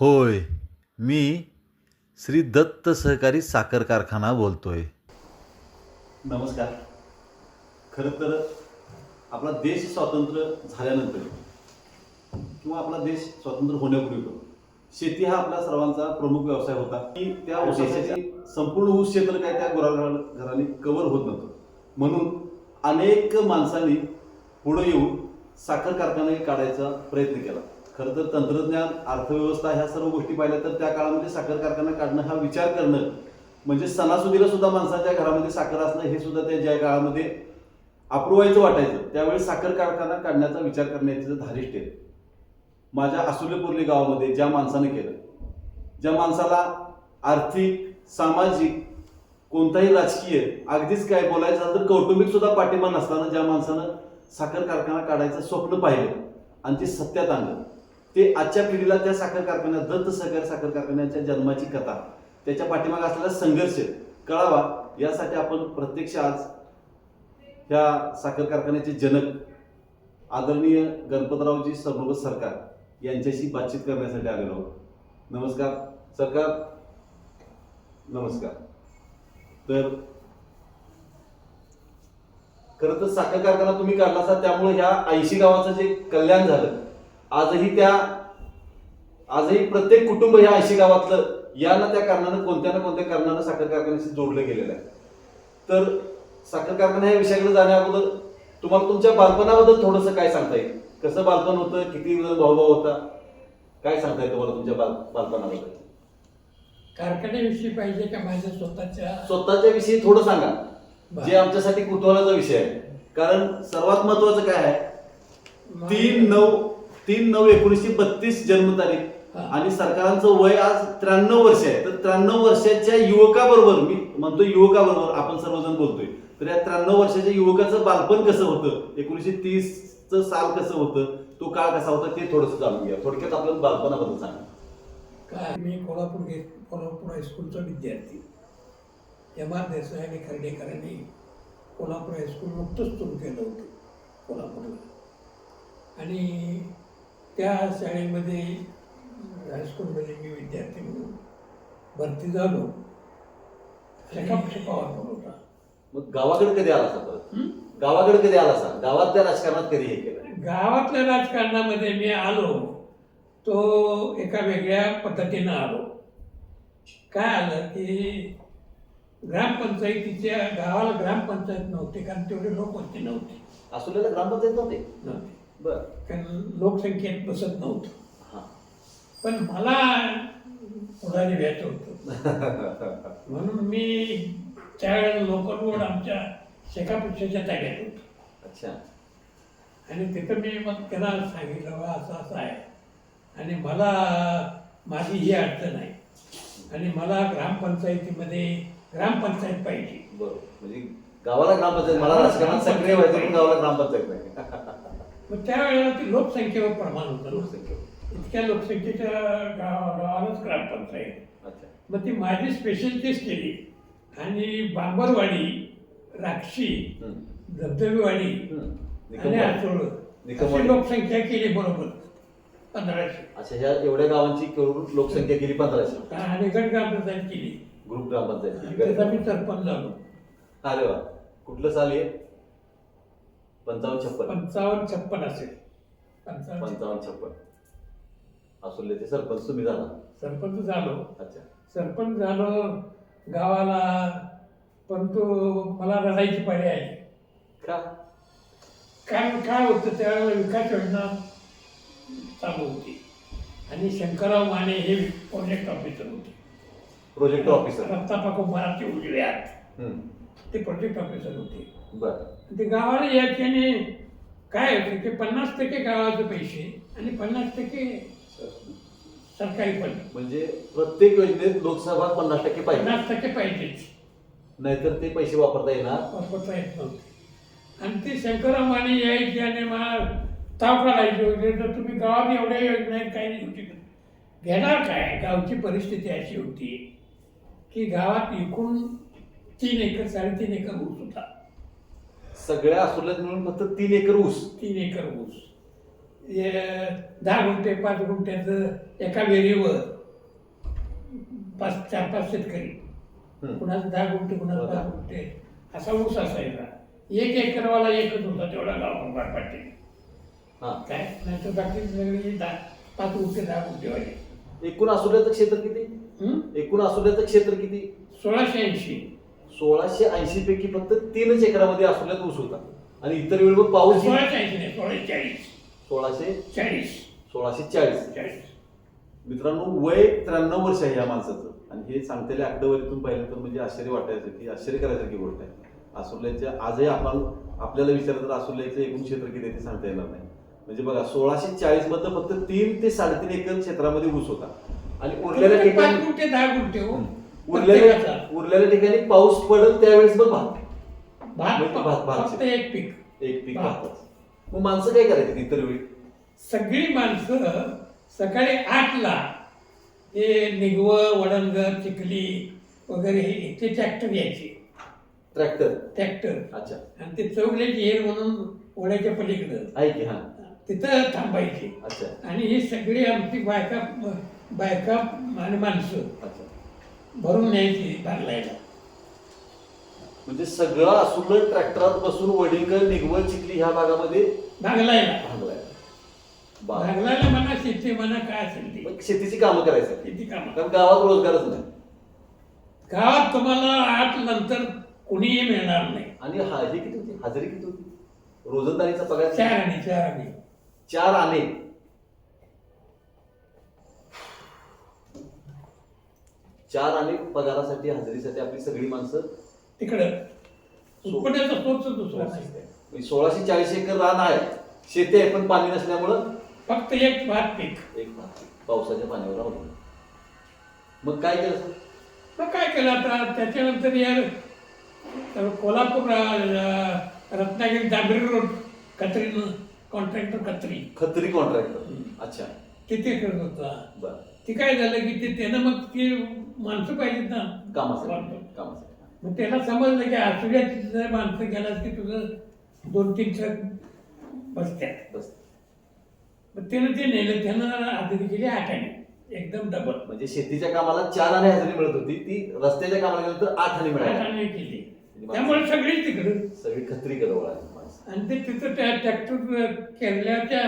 होय मी श्री दत्त सहकारी साखर कारखाना बोलतोय. नमस्कार. खरं तर आपला देश स्वतंत्र झाल्यानंतर किंवा आपला देश स्वतंत्र होण्यापूर्वी शेती हा आपल्या सर्वांचा प्रमुख व्यवसाय होता. की त्या ऊसाची संपूर्ण ऊस क्षेत्र काय त्या घराने कव्हर होत नव्हतं. म्हणून अनेक माणसांनी पुढे येऊन साखर कारखाना काढायचा प्रयत्न केला. खरं तर तंत्रज्ञान अर्थव्यवस्था ह्या सर्व गोष्टी पाहिल्या तर त्या काळामध्ये साखर कारखाना काढणं हा विचार करणं म्हणजे सणासुदीला सुद्धा माणसाच्या घरामध्ये साखर असणं हे सुद्धा त्या ज्या काळामध्ये अप्रुवायचं वाटायचं. त्यावेळी साखर कारखाना काढण्याचा विचार करण्याचं धारिष्ट आहे. माझ्या आसुलेपुर्ली गावामध्ये ज्या माणसानं केलं ज्या माणसाला आर्थिक सामाजिक कोणताही राजकीय अगदीच काय बोलायचं तर कौटुंबिक सुद्धा पाठिंबा नसताना ज्या माणसानं साखर कारखाना काढायचं स्वप्न पाहिलं आणि ते सत्यात आणलं. ते आजच्या पिढीला त्या साखर कारखान्यात दत्त सहकार साखर कारखान्याच्या जन्माची कथा त्याच्या पाठीमागे असलेला संघर्ष कळावा यासाठी आपण प्रत्यक्ष आज ह्या साखर कारखान्याचे जनक आदरणीय गणपतरावजी सरनोबत सरकार यांच्याशी बातचीत करण्यासाठी आलेलो आहोत. नमस्कार सरकार. नमस्कार. तर खरं तर साखर कारखाना तुम्ही काढला असा त्यामुळे ह्या ऐंशी गावाचं जे कल्याण झालं आजही त्या आजही प्रत्येक कुटुंब ह्या ऐंशी गावातलं या ना त्या कारणानं कोणत्या ना कोणत्या कारणानं साखर कारखान्याशी जोडलं गेलेलं आहे. तर साखर कारखाना या विषयाकडे जाण्या अगोदर तुम्हाला तुमच्या बालपणाबद्दल थोडंसं काय सांगता येईल? कसं बालपण होतं? किती भाऊभाऊ होता? काय सांगता येईल तुम्हाला तुमच्या बाल बालपणाबद्दल? कारखान्याविषयी पाहिजे का माझ्या स्वतःच्या? स्वतःच्या विषयी थोडं सांगा. जे आमच्यासाठी कुतूहलाचा विषय आहे. कारण सर्वात महत्वाचं काय आहे? तीन नऊ तीन नऊ एकोणीसशे बत्तीस जन्मतारीख. आणि सरकारांचं वय आज त्र्याण्णव वर्ष आहे. तर त्र्याण्णव वर्षाच्या युवकाबरोबर मी म्हणतो युवकाबरोबर आपण सर्वजण बोलतोय. तर या त्र्याण्णव वर्षाच्या युवकाचं बालपण कसं होतं? एकोणीसशे तीसचं साल कसं होतं? तो काळ कसा होता? ते थोडंसं जाणून घ्या थोडक्यात आपल्याला बालपणाबद्दल सांगा. काय? मी कोल्हापूर गे कोल्हापूर हायस्कूलचा विद्यार्थी. एम आर देसाई आणि खर्डेकरांनी कोल्हापूर हायस्कूल नुकतंच सुरू केलं होतं. कोल्हापूरला. आणि त्या शाळेमध्ये हायस्कूलमध्ये मी विद्यार्थी म्हणून भरती झालो. होता. मग गावाकडे कधी आला हं? गावाकडे कधी आला असा गावात त्या राजकारणात कधी हे केलं? गावातल्या राजकारणामध्ये मी आलो. तो एका वेगळ्या पद्धतीनं आलो. काय आलं की ग्रामपंचायतीच्या गावाला ग्रामपंचायत नव्हती कारण तेवढे लोकवस्ती नव्हती. असुलेला ग्रामपंचायत नव्हते? नव्हती. बर. कारण लोकसंख्येत बसत नव्हतं. हा. पण मला पुढारी व्यायचं होतं. म्हणून मी त्यावेळेला लोकल रोड आमच्या शेकापक्षाच्या ताब्यात होतो. अच्छा. आणि तिथं मी मग त्यांना सांगितलं बा असं असं आहे. आणि मला माझी ही अडचण आहे. आणि मला ग्रामपंचायतीमध्ये ग्रामपंचायत पाहिजे. बरोबर म्हणजे गावाला ग्रामपंचायत मला राजकारणात सक्रिय व्हायचं पण गावाला ग्रामपंचायत नाही. मग त्यावेळेला ती लोकसंख्येवर प्रमाण होतं ना. लोकसंख्या. इतक्या लोकसंख्येच्या गावा गावालाच ग्रामपंचायत अच्छा मग ती माझी स्पेशल टेस्ट केली आणि बांबरवाडी राक्षी. धबधबेवाडी. आणि. आचोळ. अशी लोकसंख्या केली बरोबर पंधराशे अच्छा ह्या एवढ्या गावांची करून लोकसंख्या गेली पंधराशे आणि गट ग्रामपंचायत केली ग्रुप ग्रामपंचायत केली. त्याचा मी सरपंच झालो अरे वा कुठलं साल आहे पंचावन्न छप्पन. पंचावन्न छप्पन असेल. पंचावन्न पंचावन्न छप्पन. असुले ते सरपंच तुम्ही झाला. सरपंच झालो. अच्छा. सरपंच झालो. गावाला परंतु मला रडायची पाळी आली. का? कारण काय होतं त्यावेळेला विकास योजना चालू होती. आणि शंकरराव माने हे प्रोजेक्ट ऑफिसर होते. प्रोजेक्ट ऑफिसर रत्नापा कुंभाराचे उजव्यात हम्म. ते प्रोजेक्ट ऑफिसर होते. बर. ते गावाला याच्याने काय होतं की पन्नास टक्के गावाचे पैसे आणि पन्नास टक्के सरकारी पण म्हणजे प्रत्येक योजनेत लोकसभा पन्नास टक्के पाहिजे. पन्नास टक्के पाहिजेच नाहीतर ते पैसे वापरता येणार. वापरता येत नव्हते. आणि ते शंकरराव माने यायचे आणि मला ताव काढायचे वगैरे तर तुम्ही गावात एवढ्या योजना आहेत काही नाही घेणार काय? गावची परिस्थिती अशी होती की गावात एकूण तीन एकर साडेतीन एकर ऊस होता. सगळ्या असुल्यात मिळून फक्त तीन एकर ऊस. तीन एकर ऊस. हे दहा गुंठे पाच गुंठ्याचं एका वेरीवर पाच चार पाच शेतकरी. हम्म. कुणाचं दहा गुंठे कुणाचं पाच गुंठे. असा ऊस असायचा. एक एकरवाला एकच होता तेवढा गाव पाटील. हा. काय? नाहीतर बाकी सगळी दहा पाच गुंठे दहा गुंठेवाले. एकूण आसुल्याचं क्षेत्र किती? हं? एकूण आसुल्याचं क्षेत्र किती? सोळाशे ऐंशी. सोळाशे ऐंशी पैकी फक्त तीनच एकरामध्ये आसुल्यात ऊस होता. आणि इतर वेळी मग पाऊस सोळाशे ऐंशी नाही सोळाशे चाळीस. सोळाशे चाळीस. सोळाशे चाळीस. चाळीस. मित्रांनो वय त्र्याण्णव वर्ष आहे या माणसाचं. आणि हे सांगतेल्या आकडेवारीतून पाहिलं तर म्हणजे आश्चर्य वाटायसारखी आश्चर्य करायसारखी गोष्ट आहे. आसुर्ल्याच्या आजही आपण आपल्याला विचारलं तर आसुर्ल्याचं एकूण क्षेत्र किती ते सांगता येणार नाही. म्हणजे बघा सोळाशे चाळीस मधलं फक्त तीन ते साडेतीन एकर क्षेत्रामध्ये ऊस होता. आणि उरलेल्या ठिकाणी दहा गुंठे हो. उरलेल्या प्रत्येकाचा. उरलेल्या ठिकाणी पाऊस पडेल त्यावेळेस मग भात. भात म्हणजे भात- भात. फक्त एक पीक. एक पीक भात. भातच. मग माणसं काय करायची इतर वेळी? सगळी माणसं सकाळी आठला हे निगवं वडणगर चिखली वगैरे हे ते ट्रॅक्टर यायचे. ट्रॅक्टर ट्रॅक्टर अच्छा. आणि ते चौगल्याची हेर म्हणून ओढ्याच्या पलीकडं. आहे की हा. तिथं थांबायचे. अच्छा. आणि ही सगळी आमची बायका बायका आणि माणसं. अच्छा. भरून न्यायची भागलायला म्हणजे सगळं असुलं ट्रॅक्टरात बसून वडिंगल निगवळ चिखली ह्या भागामध्ये? भागलायला. भागलाय बा भागलायला म्हणा शेती म्हणा काय असेल ती. मग शेतीची कामं करायचं. शेती कामं. कारण गावात रोजगारच नाही. गावात तुम्हाला आठ नंतर कुणीही मिळणार नाही. आणि हा हे किती होती? हजेरी किती होती? रोजंदारीचा पगार चार आणि चार आणि. चार आणे. चार आणे पगारासाठी हजेरीसाठी आपली सगळी माणसं तिकडं. उत्पन्नाचा स्रोत दुसरा नाही. म्हणजे सोळाशे चाळीस एकर रान आहे. शेती आहे पण पाणी नसल्यामुळं फक्त एक भात पीक. एक पावसाच्या पाण्यावर राहून मग काय केलं सर? मग काय केलं आता? त्याच्यानंतर यार तर कोल्हापूर अं, रत्नागिरी दाबरी रोड कत्रीनं कॉन्ट्रॅक्टर कत्री. खत्री कॉन्ट्रॅक्टर. अच्छा. तिथे करत होता? बर. ते काय झालं की ते त्यानं मग ते माणसं पाहिजेत ना. कामासाठी कामासाठी. मग त्याला समजलं की आसुड्यात जर माणसं गेलास की तुझं दोन तीन ट्रक बसत्यात. बस मग त्यानं ते नेलं त्यानं आधी केली आठ आणे एकदम डबल म्हणजे शेतीच्या कामाला चार आणे हजेरी मिळत होती. ती रस्त्याच्या कामाला गेलं तर आठ आणे आठ आणे केली त्यामुळे सगळीच तिकडं. सगळी खत्री वळाली माणसं. आणि ते तिथं त्या ट्रॅक्टर केरल्याच्या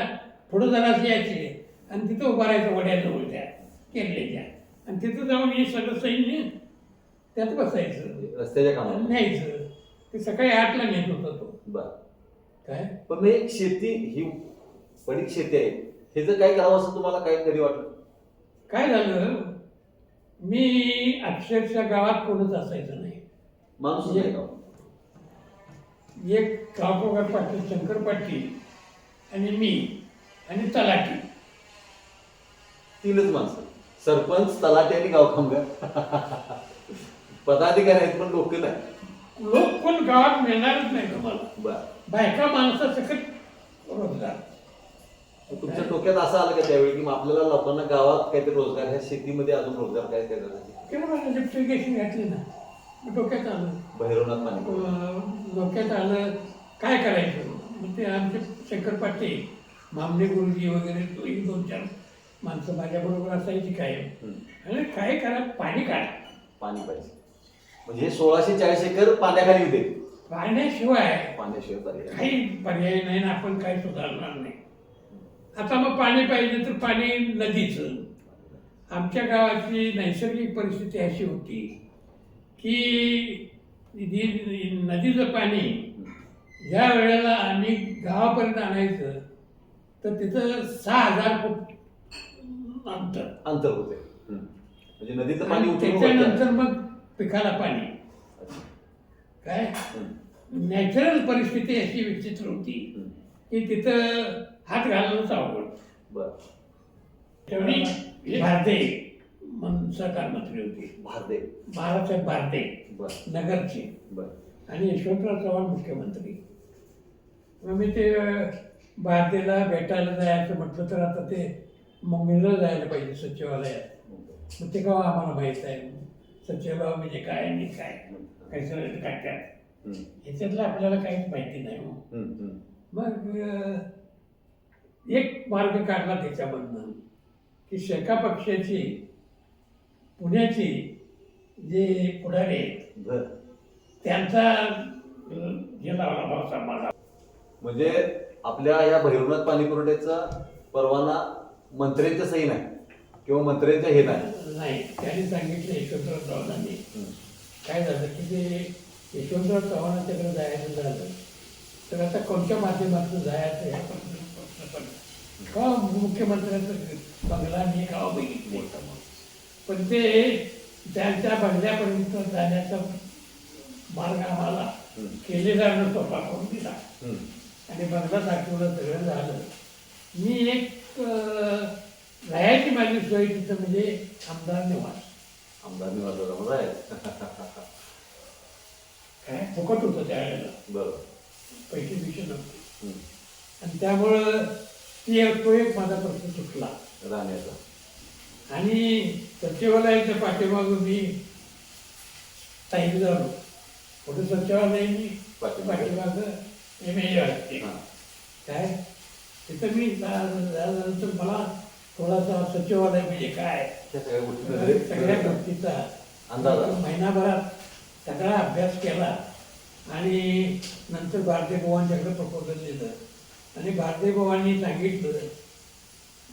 पुढं जराशी यायचे. आणि तिथं उभा राहायचं वड्याजवळ त्या. केरल्याच्या आणि तिथं जाऊन हे सगळं सैन्य त्यात बसायचं. रस्त्याच्या कामाला. न्यायचं. ते सकाळी आठला नेत होता तो. बर. काय? पण मग एक शेती ही पडीक शेती आहे. हे जर काय करावं असं तुम्हाला काय कधी वाटलं? काय झालं? मी अक्षरशः गावात कोणच असायचं नाही. माणूस नाही का? एक गावप्रकार पाटील शंकर पाटील आणि मी आणि तलाठी. तीनच माणसं. सरपंच तलाठी आणि गाव कामगार पदाधिकारी आहेत पण लोक नाही. लोक कोण गावात मिळणारच नाही तुम्हाला बर. बायका माणसं सकट रोजगार? तुमच्या डोक्यात असं आलं का त्यावेळी की आपल्याला लोकांना गावात काहीतरी रोजगार ह्या शेतीमध्ये अजून रोजगार काय करायचे केव्हा लिफ्टिगेशन घातली ना मग डोक्यात आलं. पाणी अं, डोक्यात आलं काय करायचं? मग ते आमचे शंकर पाटील मामले गुरुजी वगैरे तो एक दोन चार माणसं माझ्याबरोबर असायची काय. आणि काय करा? पाणी काढा. पाणी पाहिजे. म्हणजे सोळाशे चाळीस एकर पाण्याखाली होते. पाण्याशिवाय पाण्याशिवाय पर्याय. काही पर्याय नाही ना आपण काही सुधारणार नाही. आता मग पाणी पाहिजे तर पाणी नदीचं. आमच्या गावाची नैसर्गिक परिस्थिती अशी होती की नदीचं पाणी ज्या वेळेला आम्ही गावापर्यंत आणायचं तर तिथं सहा हजार फूट अंतर. अंतर होते. म्हणजे नदीचं पाणी आणि त्याच्यानंतर मग पिकाला पाणी. काय. नॅचरल परिस्थिती अशी विचित्र होती. की तिथं हात घालणंच अवघड. बर. तेवढी भारते म्हणून होते. भारदे बाळासाहेब भारते बर. नगरचे. बर. आणि यशवंतराव चव्हाण मुख्यमंत्री. मग मी ते अं, भारतीला भेटायला जायचं म्हटलं तर आता ते मुंबईला जायला पाहिजे सचिवालयात. मग ते केव्हा आम्हाला माहीत आहे सचिवालय म्हणजे काय आणि काय? काय सगळं काय काय. ह्याच्यातलं आपल्याला काहीच माहिती नाही हो. मग एक मार्ग काढला त्याच्यामधनं की शेका पक्षाची पुण्याची जे पुढारी आहेत त्यांचा हे लावला भावसा मला म्हणजे आपल्या या भैरवनाथ पाणी पुरवठ्याचा परवाना मंत्र्यांच्या सही नाही किंवा मंत्र्यांच्या हे नाही. नाही त्यांनी सांगितलं यशवंतराव चव्हाणांनी. काय झालं की ते यशवंतराव चव्हाणांच्याकडे जायचं झालं. तर आता कोणत्या माध्यमातून जायचं ह्या पण प्रश्न पडला. का मुख्यमंत्र्यांचं बंगला मी का बघितले पण ते त्यांच्या बंगल्यापर्यंत जाण्याचा मार्ग आम्हाला. केलेला सोपा करून दिला. आणि बंगला दाखवलं सगळं झालं. मी एक राहायची माझी सोय तिथं म्हणजे आमदार निवास आमदार निवासाला आहे काय? फुकट होतं त्यावेळेला. बरं. पैसे बिशे नव्हते. आणि त्यामुळं ती एक- तो एक माझा प्रश्न सुटला. राहण्याचा. आणि सचिवालयाच्या पाठीमागं मी स्थायिक झालो कुठे सचिवालय मी पाठीमागं. M A. काय? तिथं मी झाल्यानंतर मला थोडासा सचिवालय म्हणजे काय सगळ्या गोष्टीचा. महिनाभरात सगळा अभ्यास केला आणि नंतर भारतीय भवांच्याकडे प्रपोजल दिलं आणि भारतीय भवानी सांगितलं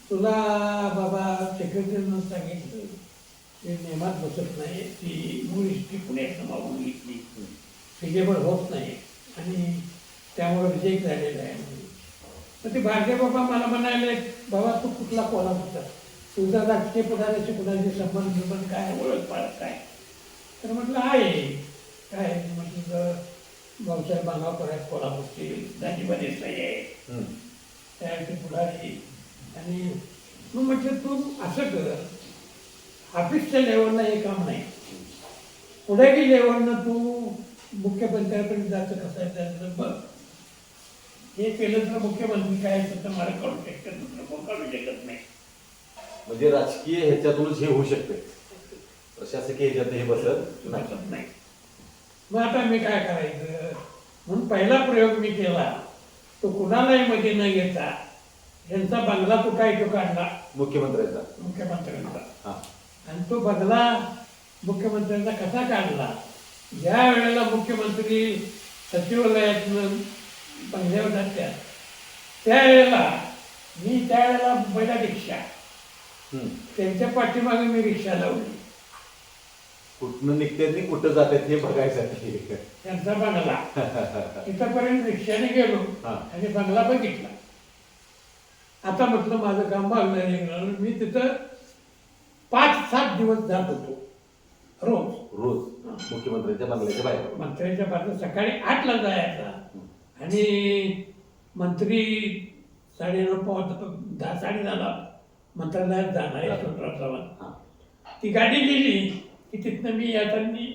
तुला बाबा सेक्रेटरीनं सांगितलं ते नियमात बसत नाही ती मूळ हिस्ट्री पुण्यात मागून घेतली फिजेबल होत नाही आणि त्यामुळे रिजेक्ट झालेलं आहे. तर ते भारतीय बाबा मला म्हणाले बाबा तू कुठला कोल्हापूरचा तुझा राजकीय पुढाऱ्याशी कुणाचे संबंध बिंबंध काय? ओळख पाळख काय? तर म्हटलं आहे. काय? म्हटलं भाऊसाहेब बांगावकर आहेत कोल्हापूरचे दाजीबा देसाई आहे. पुढारी आणि मग म्हटलं तू असं कर. ऑफिसच्या लेवलला हे काम नाही. पुढे की लेवलनं तू मुख्यमंत्र्यापर्यंत जायचं कसं आहे त्याचं बघ. हे केलं तर मुख्यमंत्री काय तर मला काढू शकतात दुसरं कोण काढू शकत नाही. म्हणजे राजकीय ह्याच्यातूनच हे होऊ शकते. प्रशासकीय ह्याच्यात हे बसत नाही. बसत नाही. मग आता मी काय करायचं? म्हणून पहिला प्रयोग मी केला. तो कुणालाही मध्ये न घेता यांचा बंगला कुठं आहे तो काढला. मुख्यमंत्र्यांचा. मुख्यमंत्र्यांचा. हा. आणि तो बंगला मुख्यमंत्र्यांचा कसा काढला? ज्या वेळेला मुख्यमंत्री सचिवालयातनं बंगल्यावर जात्यात त्यावेळेला मी त्यावेळेला मुंबईला रिक्षा. त्यांच्या पाठीमागे मी रिक्षा लावली. कुठनं निघते आणि कुठं जातात हे बघायसाठी. त्यांचा बंगला. तिथपर्यंत रिक्षाने गेलो. आणि बंगला बघितला. आता म्हटलं माझं काम भागलं निघणार. मी तिथं पाच सात दिवस जात होतो. रोज. रोज. मुख्यमंत्र्यांच्या बंगल्याच्या बाहेर. मंत्र्यांच्या बाजू सकाळी आठला जायचा. आणि मंत्री साडेनऊ पाव दहा साडे दहाला मंत्रालयात जाणार यशवंतराव चव्हाण हा. ती गाडी गेली की तिथनं मी यातानी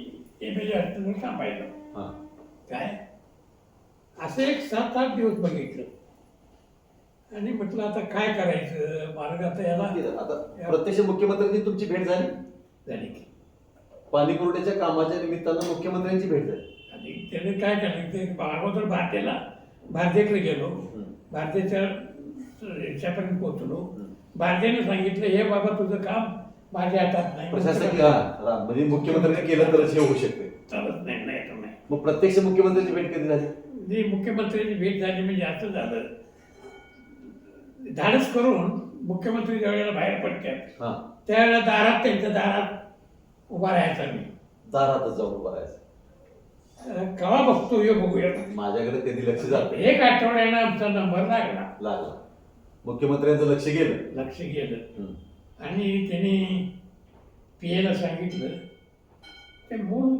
एम एल ए थांबायला हा. काय? असं एक सात आठ दिवस बघितलं. आणि म्हटलं आता काय करायचं? मार्ग आता याला आता प्रत्यक्ष मुख्यमंत्र्यांची तुमची भेट झाली? झाली की. पाणी पुरवठ्याच्या कामाच्या निमित्तानं मुख्यमंत्र्यांची भेट झाली. त्याने काय केलं ते अगोदर भारतीला भारतीकडे गेलो. भारतीच्या याच्यापर्यंत पोहोचलो. भारतीने सांगितलं हे बाबा तुझं काम माझ्या हातात नाही. प्रशासकीय हा, म्हणजे मुख्यमंत्र्यांनी केलं तरच हे होऊ शकते. चालत नाही नाही तर नाही. मग प्रत्यक्ष मुख्यमंत्र्यांची भेट कधी झाली? जी मुख्यमंत्र्यांची भेट झाली म्हणजे असं झालं. धाडस करून मुख्यमंत्री ज्यावेळेला बाहेर पडतात हा. त्यावेळेला दारात त्यांच्या दारात उभा राहायचा मी. दारातच जाऊन उभं राहायचं. केव्हा बघतो हे बघूया. माझ्याकडे कधी लक्ष जात एक आठवड्यानं आमचा नंबर लागला. लागला. मुख्यमंत्र्यांचं लक्ष गेलं. लक्ष गेलं. आणि त्यांनी पी एला सांगितलं ते मूळ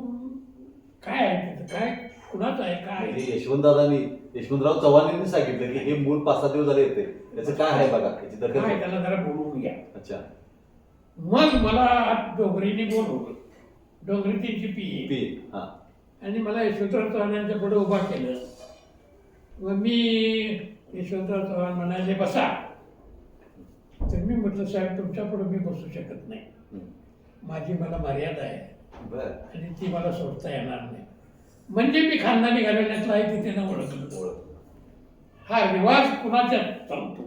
काय आहे त्याचं काय कुणाचं आहे? काय आहे? म्हणजे यशवंतदादांनी यशवंतराव चव्हाणांनी सांगितलं की हे मूल पाच सहा दिवस झाले येते. त्याचं काय आहे बघा? याची दखल काय घ्या. त्याला जरा बोलवून घ्या. अच्छा. मग मला डोंगरीने बोलवलं. डोंगरी त्यांची पी ती हा. आणि मला यशवंतराव चव्हाणांच्या पुढे उभा केलं. मग मी यशवंतराव चव्हाण म्हणाले बसा. तर मी म्हटलं साहेब तुमच्यापुढे मी बसू शकत नाही. माझी मला मर्यादा आहे. बर. आणि ती मला सोडता येणार नाही. म्हणजे मी खानदानी घालवण्यातला आहे तिथे न ओळखलं. ओळख हा रिवाज कुणाच्या चालतो?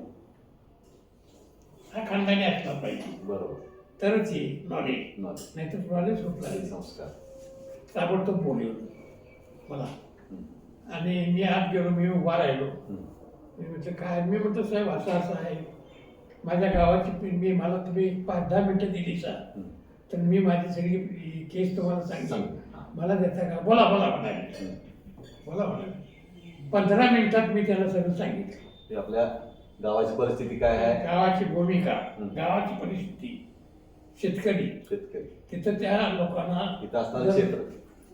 हा खानदानी असला पाहिजे. बरोबर. तरच हे नॉलेज नॉलेज नाही तर नॉलेज आणि संस्कार ताबडतोब बोलवलं मला. आणि मी आत गेलो मी उभा राहिलो. मी म्हटलं काय मी म्हटलं साहेब असं असं आहे माझ्या गावाची मी मला तुम्ही पाच दहा मिनटं दिली सर. तर मी माझी सगळी केस तुम्हाला सांगितली सांग. हा. मला देता का बोला बोला म्हणाले. बोला म्हणाले पंधरा मिनिटात मी त्याला सगळं सांगितलं आपल्या गावाची परिस्थिती काय आहे गावाची भूमिका. गावाची परिस्थिती शेतकरी. शेतकरी. तिथं त्या लोकांना इथं क्षेत्र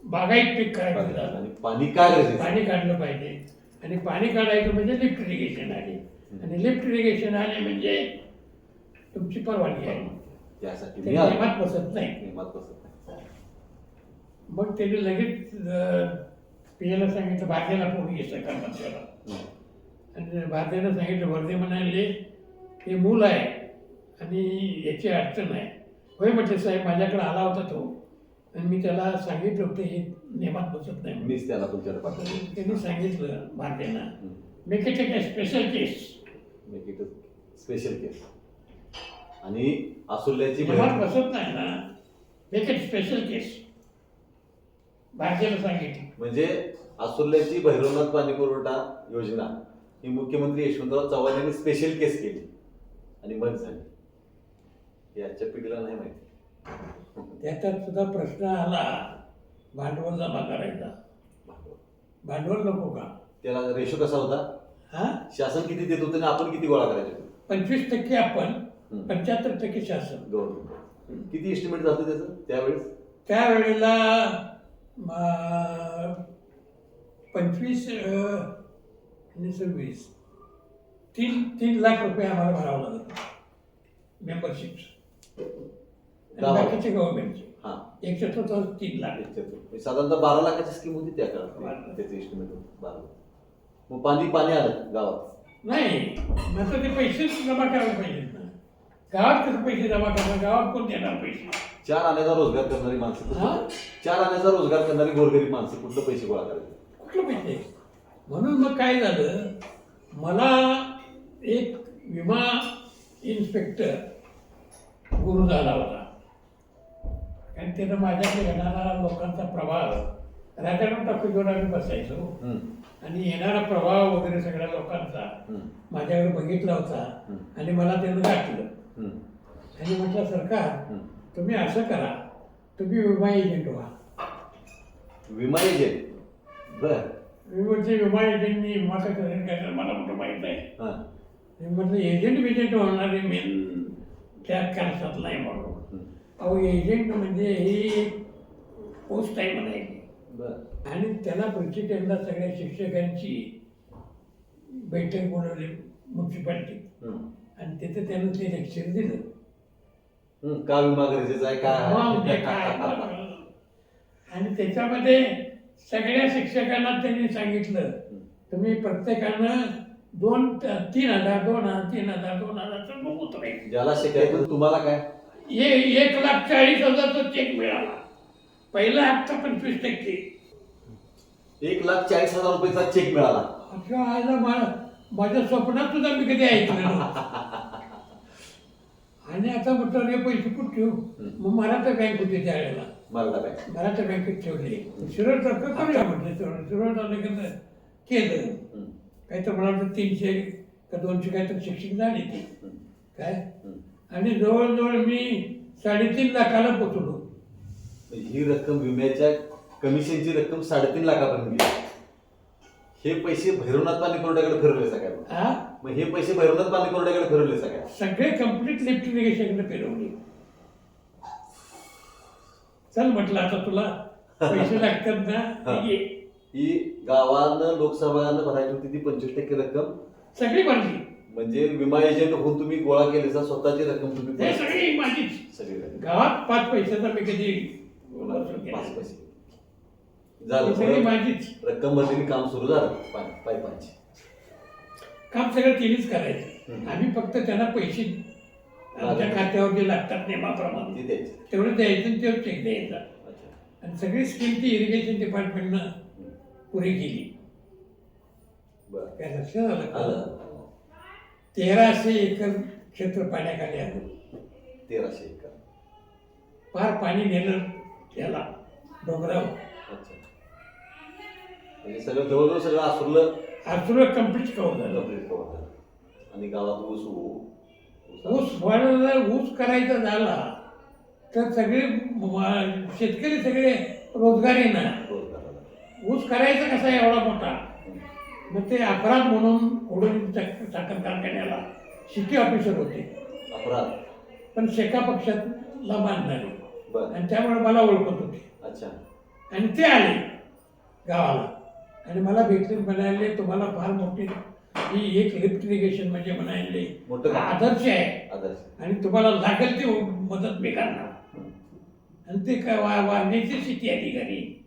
बागायत पीक करायचं झालं. आणि पाणी काय गरजेचं पाणी काढलं पाहिजे. आणि पाणी काढायचं म्हणजे लिफ्ट इरिगेशन आले आणि लिफ्ट इरिगेशन आले म्हणजे तुमची परवानगी आहे. त्यासाठी ते मी आलो. नियमात बसत नाही. नियमात बसत नाही. मग त्यांनी लगेच पियाला सांगितलं भारतीयाला फोन कर्मचाऱ्याला हम्म. आणि भारतीयानं सांगितलं वर्धे म्हणाले हे मूल आहे आणि याची अडचण आहे. होय म्हटलं साहेब माझ्याकडे आला होता तो. आणि मी त्याला सांगितलं होतं हे नियमात बसत नाही. मीच त्याला तुमच्याकडे पाठवलं. त्यांनी सांगितलं भारतीयांना. मेक इट एक special case make it special case आणि आसुल्याची नियमात बसत नाही ना. मेक इट स्पेशल केस भारतीयाला सांगितलं. म्हणजे आसुल्याची भैरवनाथ पाणी पुरवठा योजना ही मुख्यमंत्री यशवंतराव चव्हाण यांनी स्पेशल केस केली. आणि मग झाली. याच्या पिढीला नाही माहिती. त्याच्यात सुद्धा प्रश्न आला भांडवल जमा करायचा. भांडवल. नको का? त्याला रेशो कसा होता? हा? शासन किती देत होतं आणि आपण किती गोळा करायचे? पंचवीस टक्के आपण. पंच्याहत्तर टक्के शासन. गव्हर्नमेंट किती एस्टिमेट झालं त्याचं त्यावेळेस? त्यावेळेला पंचवीस सव्वीस. तीन तीन लाख रुपये आम्हाला भरावं लागत मेंबरशिप? बाकीचे गव्हर्नमेंटचे हा. एकशे सत्तर तीन लाख. त्याच्यातून. साधारणतः बारा लाखाची स्कीम होती त्या. काळात. त्याचं एस्टिमेट होतं बारा. मग पाणी पाणी आलं गावात. नाही. मात्र ते पैसे जमा करायला पाहिजेत ना. गावात कसं पैसे जमा करणार? गावात कोण देणार पैसे? चार आण्याचा रोजगार करणारी माणसं हा? चार आण्याचा रोजगार करणारी गोरगरीब माणसं कुठलं पैसे गोळा करायचे? कुठलं पैसे? म्हणून मग काय झालं? मला एक विमा इन्स्पेक्टर गुरु झाला होता. कारण त्यानं माझ्याकडे येणारा लोकांचा प्रभाव राजाराम टाकून आम्ही बसायचो आणि येणारा प्रभाव वगैरे सगळ्या लोकांचा माझ्याकडे बघितला होता. आणि मला त्यानं गाठलं. आणि म्हटलं सरकार. तुम्ही असं करा तुम्ही विमा एजंट व्हा. विमा एजंट? बर. मी म्हटलं विमा एजंटनी विमा कसं काय मला कुठं माहीत नाही. मी म्हटलं एजंट बिजंट होणारे मेन. त्या कॅन्सात नाही म्हणून. अहो एजंट म्हणजे ही पोस्ट आहे म्हणायची आणि त्याला प्रत्येकांना सगळ्या शिक्षकांची बैठक बोलवली म्युन्सिपाल्टीत आणि तिथं त्यानं ते लेक्चर दिलं. का विमा गरजेचा आहे? काय काय आणि त्याच्यामध्ये सगळ्या शिक्षकांना त्यांनी सांगितलं तुम्ही प्रत्येकानं दोन तीन हजार दोन हजार तीन हजार दोन हजारचं मग उतरायचं ज्याला शिकायचं तुम्हाला काय? ए- एक लाख चाळीस हजारचा चेक मिळाला. पहिला हप्ता पंचवीस टक्के. एक लाख चाळीस हजार रुपयाचा चेक मिळाला. अशा आयला मा- माझ्या स्वप्नात सुद्धा मी कधी ऐकलं नव्हतं. आणि आता म्हटलं हे पैसे कुठे ठेवू? मग मराठा बँक होती त्यावेळेला. मराठा बँक. मराठा बँकेत ठेवले. तर्क करूया म्हटलं? तालुक्यात केलं. काही तर मला वाटतं तीनशे का दोनशे काय तर शिक्षक झाली ती. काय. आणि जवळजवळ मी साडेतीन लाखाला पोचलो. ही रक्कम विम्याच्या कमिशनची रक्कम साडेतीन लाखापर्यंत गेली. हे पैसे भैरवनाथ पाणी कोरड्याकडे फिरवले सगळ्या. हा मग हे पैसे भैरवनाथ पाणी कोरड्याकडे फिरवले सगळ्या. सगळे कंप्लीट लिफ्ट इरिगेशनकडे फिरवले चल म्हटलं आता तुला. पैसे लागतात ना हा. ये. ही गावानं लोकसभानं भरायची होती ती पंचवीस टक्के रक्कम. सगळी भरली. म्हणजे विमा एजंट होऊन तुम्ही गोळा केल्याचा स्वतःची रक्कम तुम्ही सगळी माझीच. सगळी रक्कम. गावात पाच पैशाचा मी कधी पाच. पैसे. झालं सगळी माझीच. रक्कम भरलेली काम सुरू झालं. पाय पायपांची काम सगळं तिनेच करायचं. हम्म. आम्ही फक्त त्यांना पैसे आमच्या खात्यावर जे लागतात नियमाप्रमाणे. ती द्यायची. तेवढं द्यायचं आणि तेवढं चेक द्यायचा. अच्छा. आणि सगळी स्कीम ती इरिगेशन डिपार्टमेंटनं. पुरी केली बरं. काय लक्षात आलं का? तेराशे एकर क्षेत्र पाण्याखाली आलं. तेराशे एकर. फार पाणी नेलं त्याला डोंगरावर. म्हणजे सगळं जवळजवळ सगळं आसुरलं. आसुरं कंप्लीट कवर झालं. कंप्लीट कव्हर झालं. आणि गावात ऊस ऊस ऊस वाढवला ऊस करायचा झाला तर सगळे शेतकरी सगळे रोजगारी ना ऊस करायचा कसा एवढा मोठा? मग ते अपराध म्हणून कोडोली साखर कारखान्याला सिटी ऑफिसर होते. अपराध? पण शेका पक्षातला मानणारे बर. आणि त्यामुळे मला ओळखत होते. अच्छा. आणि ते आले गावाला. आणि मला भेटले म्हणाले तुम्हाला फार मोठी ही एक लिफ्ट इरिगेशन म्हणजे म्हणाले. आदर्श आहे. आदर्श. आणि तुम्हाला लागेल ती मदत मी करणार. आणि ते काय वा वाढण्याची स्थिती अधिकारी.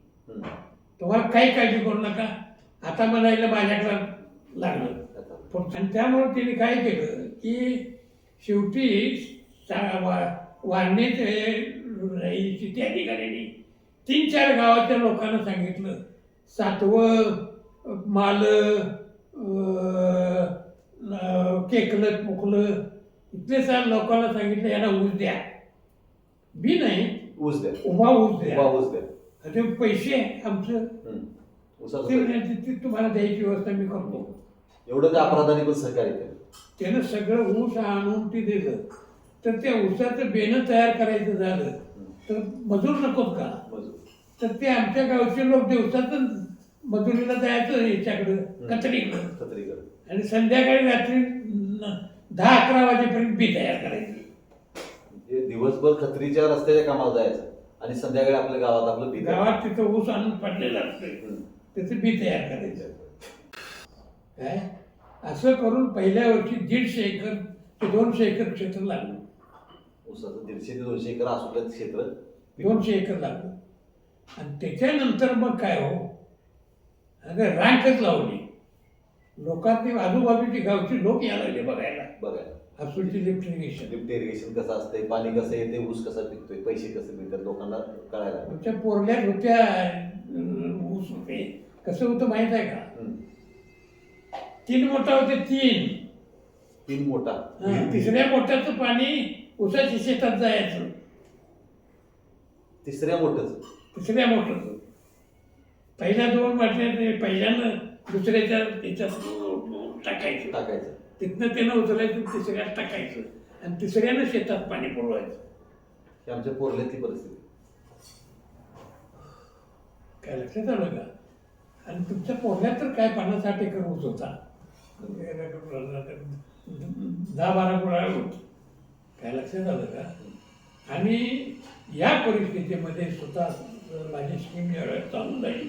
तुम्हाला काही काळजी करू नका. आता म्हणायला माझ्याकडं लागलं. पण आणि त्यामुळे तिने काय केलं की शेवटी वाढण्याचे स्थिती अधिकाऱ्यांनी तीन चार गावाच्या लोकांना सांगितलं. सातवं माल केकलं पुकलं इथले सार लोकांना सांगितलं यांना ऊस द्या. बी नाही. ऊस द्या. उभा ऊस द्या. उभा ऊस द्या. ते पैसे आमचं ते "ते तुम्हाला द्यायची व्यवस्था मी करतो. एवढं त्या अपराधाने पण सहकार्य केलं. त्यानं सगळं ऊस आणून ते दिलं. तर त्या ऊसाचं बेणं तयार करायचं झालं. तर मजूर नकोत का? मजूर. तर ते आमच्या गावचे लोक दिवसातून मजुरीला जायचं याच्याकडं कतरीकडं खत्रीकडे आणि संध्याकाळी रात्री न- दहा अकरा वाजेपर्यंत बी तयार करायची. म्हणजे दिवसभर खत्रीच्या रस्त्याच्या कामाला जायचं. आणि संध्याकाळी आपल्या गावात आपलं पीक गावात तिथं ऊस आणून पडलेलं असतं. त्याचं बी तयार करायचं. काय? असं करून पहिल्या वर्षी दीडशे एकर ते दोनशे एकर क्षेत्र लागलं. ऊसाचं दीडशे ते दोनशे एकर असलेलं क्षेत्र. दोनशे एकर लागलं. आणि त्याच्यानंतर मग काय हो? अगं रांकच लावली. लोकांनी आजूबाजूची गावची लोक यायला लागले बघायला. बघायला. हसूची लिफ्ट इरिगेशन लिफ्ट इरिगेशन कसं असतंय? पाणी कसं येते ऊस कसा पिकतोय? पैसे कसे मिळतात? लोकांना कळायला लागलं. आमच्या पोरल्यात होत्या ऊस होते. कसं होतं माहीत आहे का? हम्म. तीन मोठा होते तीन. तीन मोठा. हा, तिसऱ्या मोठ्याचं पाणी ऊसाच्या शेतात जायचं. तिसऱ्या मोठंच. तिसऱ्या मोठं पहिल्या दोन वाटल्या पहिल्यानं दुसऱ्याच्या त्याच्यात टाकायचं. टाकायचं. तिथनं त्यानं उचलायचं तिसऱ्यात टाकायचं. आणि तिसऱ्यानं शेतात पाणी पुरवायचं. ही आमच्या पोरल्यातली परिस्थिती. काय लक्षात आलं का? आणि तुमच्या पोरल्यात तर काय पन्नास साठ एकर ऊस होता? दहा बारा गुळा होत. काय लक्षात आलं का? आणि या परिस्थितीमध्ये स्वतः माझी स्कीम ज्यावेळेस चालू झाली.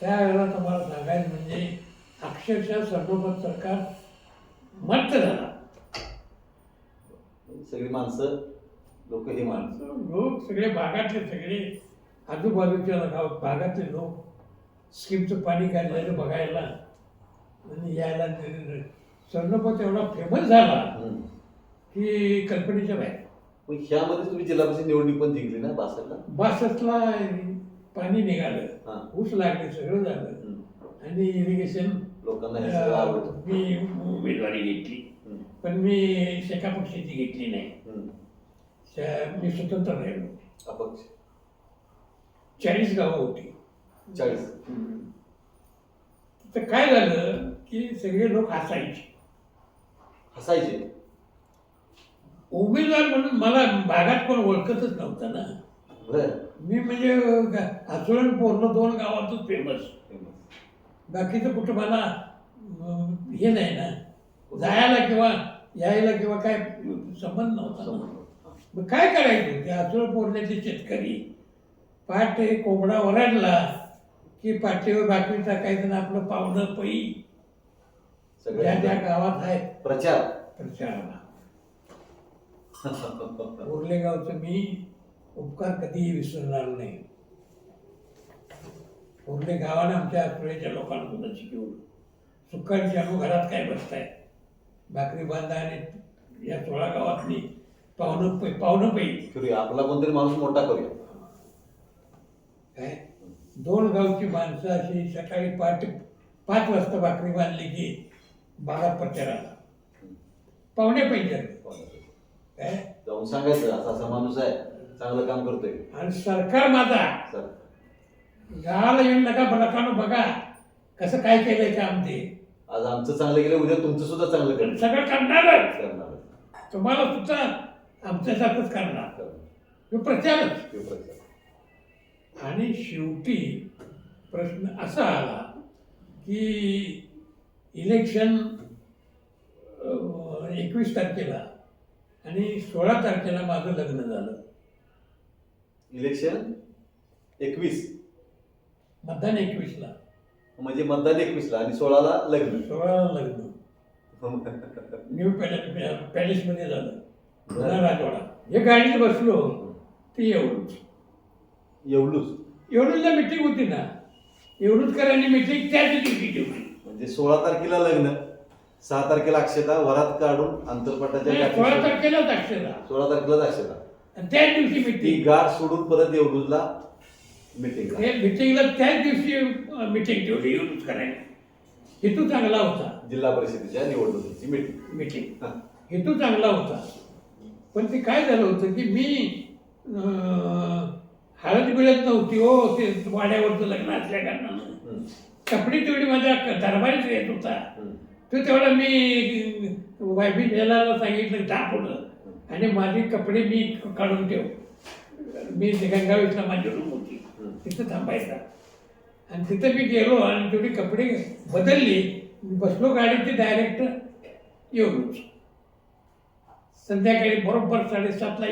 त्यावेळेला तुम्हाला सांगायचं म्हणजे अक्षरशः सर्वोपत सरकार मत झाला. सगळी माणसं लोक हे माणसं. लोक सगळे भागातले सगळे आजूबाजूच्या गाव भागातले लोक स्कीमचं पाणी काढलेलं बघायला आणि यायला स्वर्णपत एवढा फेमस झाला हम्म. की कल्पनेच्या बाहेर. मग ह्यामध्ये तुम्ही जिल्हा परिषद निवडणूक पण जिंकली ना बासष्टला बासष्टला पाणी निघालं. हा. ऊस लागले सगळं झालं. हम्म. आणि इरिगेशन लोकांना हे सगळं आवडतं. मी उमेदवारी घेतली. हम्म. पण मी शेका पक्षाची घेतली नाही. हम्म. त्या- मी स्वतंत्र राहिलो. अपक्ष. चाळीस गावं होती. चाळीस. तर काय झालं की सगळे लोक हसायचे. हसायचे. उमेदवार म्हणून मला भागात कोण ओळखतच नव्हतं ना. बर. मी म्हणजे हसुळण पोरलं दोन गावातच फेमस बाकीचं अं, हे नाही ना. जायला किंवा यायला किंवा काय संबंध नव्हता. मग काय करायचं? ते हसुळ पोरण्याचे शेतकरी पाठ कोंबडा ओरडला की पाठीवर भाकरी टाकायचं ना आपलं पावडं पई ज्या ज्या गावात आहे प्रचार. प्रचाराला. गावचं मी उपकार कधीही विसरणार नाही. उरले गावाने आमच्या आठवड्याच्या लोकांना शिकवलं. सुखारी शानू घरात काय बसताय? भाकरी बांधा आणि या सोळा गावातली पाहुणं पै पाहुणं करूया आपला कोणतरी माणूस मोठा करूया. काय? दोन गावची माणसं अशी सकाळी पहाटे पाच वाजता भाकरी बांधली की बारा प्रचाराला. पाहुणे पाहिजे काय? जाऊन सांगायचं असा असा माणूस आहे चांगलं काम करतोय. आणि सरकार माझा. सर गावाला येऊन नका बलकानो बघा. कसं काय केलंय काम ते आज आमचं चांगलं केलं उद्या तुमचं सुद्धा चांगलं केलं सगळं करणारच. करणार. तुम्हाला सुद्धा आमच्यासारखंच करणार. करणार. हे प्रचारच. ते प्रचार. आणि शेवटी प्रश्न असा आला की इलेक्शन एकवीस तारखेला आणि सोळा तारखेला माझं लग्न झालं. इलेक्शन एकवीस. मतदान एकवीसला. म्हणजे मतदान एकवीसला आणि सोळाला लग्न. सोळाला लग्न. न्यू पॅलेस पॅलेसमध्ये झालं. जुना राजवाडा. हे गाडीत बसलो. ते एवढंच. एवढूच. एवढूचला मिटिंग होती ना. एवढूचकरांनी मिटिंग त्याच दिवशी ठेवली म्हणजे सोळा तारखेला लग्न सहा तारखेला अक्षता वरात काढून अंतरपटाच्या नाही, सोळा गाठी- तारखेलाच अक्षरा सोळा तारखेलाच अक्षता. आणि त्याच दिवशी ती मिटिंग गाठ सोडून परत एवढूजला मिटिंग हे मिटिंगला त्याच दिवशी मिटिंग ठेवली. एवढंच करायला हेतू चांगला होता. जिल्हा परिषदेच्या निवडणुकीची मिटिंग. मिटिंग. हा. हेतू चांगला होता. पण ते काय झालं होतं की मी अं, हळद बिळत नव्हती हो ते वाड्यावरचं लग्न असल्या कारणानं. हम्म. कपडे तेवढी माझ्या दरबारीच येत होता. हम्म. तो तेवढा मी वायफी झेलाला सांगितलं दाखवलं आणि माझे कपडे मी काढून ठेव. मी ते गंगावीसला माझी रूम होती. तिथं थांबायचा. आणि तिथं मी गेलो आणि तेवढी कपडे बदलली. मी बसलो गाडीत ते डायरेक्ट येऊनच संध्याकाळी बरोबर साडेसातला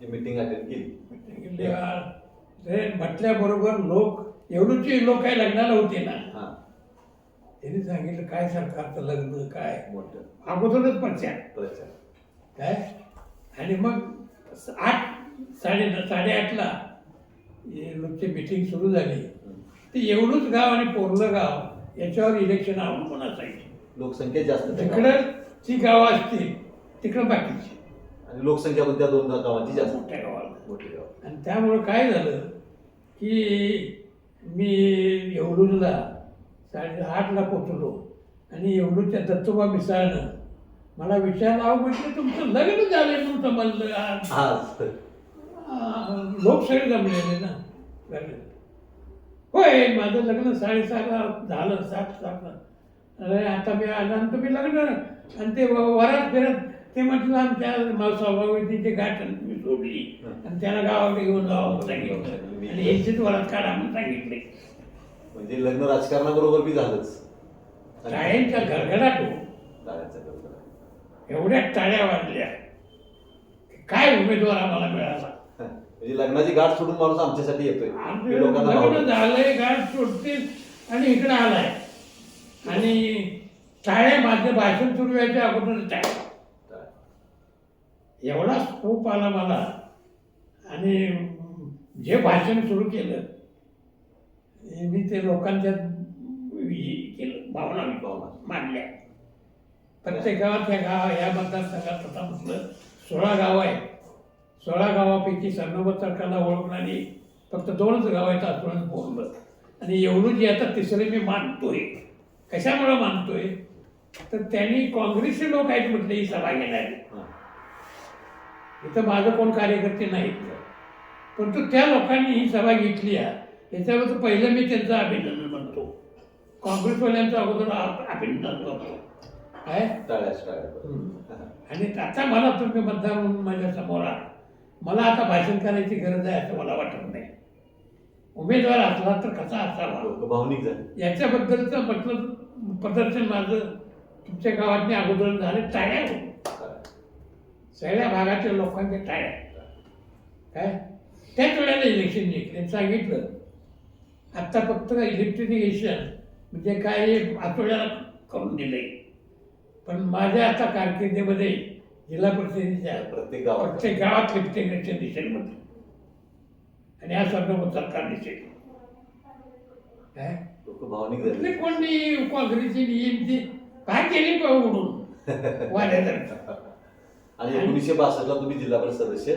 ती मिटिंग अटेंड केली. म्हटल्याबरोबर लोक एवढूचे लोक काय लग्नाला होते ना? हा. त्यांनी सांगितलं काय सरकारचं लग्न? काय? मोठं. अगोदरच प्रचार. प्रचार. काय? आणि मग आठ साडे साडेआठला हे मिटिंग सुरू झाली. ते एवढंच गाव आणि पोरलं गाव याच्यावर इलेक्शन अवलंबून असायचे लोकसंख्या जास्त त्या गावात. तिकडं ती गावं असतील तिकडं बाकीची. आणि लोकसंख्या पण त्या दोन गावांची जास्त. मोठ्या गावाला. मोठी गाव आणि त्यामुळं काय झालं की मी येवलूजला साडे आठला पोचलो. आणि येवलूच्या दत्तोबा मिसाळनं मला विचारलं अहो म्हटलं तुमचं लग्न झालं म्हणून समजलं आज. हा आ, लोक सगळे जमलेले ना. लग्न होय माझं लग्न साडेसहाला झालं सात सातला अरे आता मी आला आणि तुम्ही लग्न आणि ते व- वरात फिरत ते म्हटलं आमच्या सौभागवतीची गाठ मी सोडली. आणि त्याला गावाकडे घेऊन जावं सांगितलं. आणि यांचीच वरात काढा म्हणून सांगितले. म्हणजे लग्न राजकारणाबरोबर बी झालंच. टाळ्यांचा गडगडाट हो. एवढ्या टाळ्या वाजल्या. काय उमेदवार आम्हाला मिळाला? म्हणजे लग्नाची गाठ सोडून माणूस आमच्यासाठी येतोय हे लोकांना लग्न. झालंय गाठ सोडते आणि इकडे आलाय आणि टाळ्या माझं भाषण सुरू व्हायच्या अगोदर टाळ्या. एवढा स्कोप आला मला आणि जे भाषण सुरू केलं हे मी ते लोकांच्या हे केलं भावना भावना. मांडल्या प्रत्येक गावात ह्या गाव ह्या मतदारसंघात आता म्हटलं सोळा गाव आहे सोळा गावापैकी सरनोबत सरकारला ओळखणारी फक्त दोनच गाव आहेत आजपर्यंत बोललं. आणि एवढं जे आता तिसरे मी मानतोय कशामुळं मानतोय? तर त्यांनी काँग्रेसचे लोक आहेत म्हटले ही सभा घेणारी. इथं माझं कोण कार्यकर्ते नाहीत. परंतु त्या लोकांनी ही सभा घेतली आहे. याच्याबद्दल पहिलं मी त्यांचं अभिनंदन म्हणतो. काँग्रेसवाल्यांचं अगोदर अभिनंदन करतो. काय. आणि आता मला तुम्ही मतदार म्हणून माझ्यासमोर आहात. मला आता भाषण करायची गरज आहे असं मला वाटत नाही. उमेदवार असला तर कसा असावा? लोक भावनिक झाले. याच्याबद्दलचं म्हटलं प्रदर्शन माझं तुमच्या गावातल्या अगोदर झालं टाळ्या हो. सगळ्या भागातल्या लोकांच्या टाळ्या. काय? त्याच वेळेला इलेक्शन जिंकले सांगितलं आत्ता फक्त इलेक्ट्रिफिकेशन म्हणजे काय आठवड्याला करून दिलंय. पण माझ्या आता कारकिर्दीमध्ये जिल्हा परिषदेच्या प्रत्येक गावात. प्रत्येक गावात इलेक्ट्रिफिकेशन दिसेल मध्ये आणि हा सर्व सरकार दिसेल काय? लोक भावनिक झाले कोणी काँग्रेसची नियमची काय केली उडून वाऱ्यासारखं. आणि एकोणीसशे बासष्टला तुम्ही जिल्हा परिषद सदस्य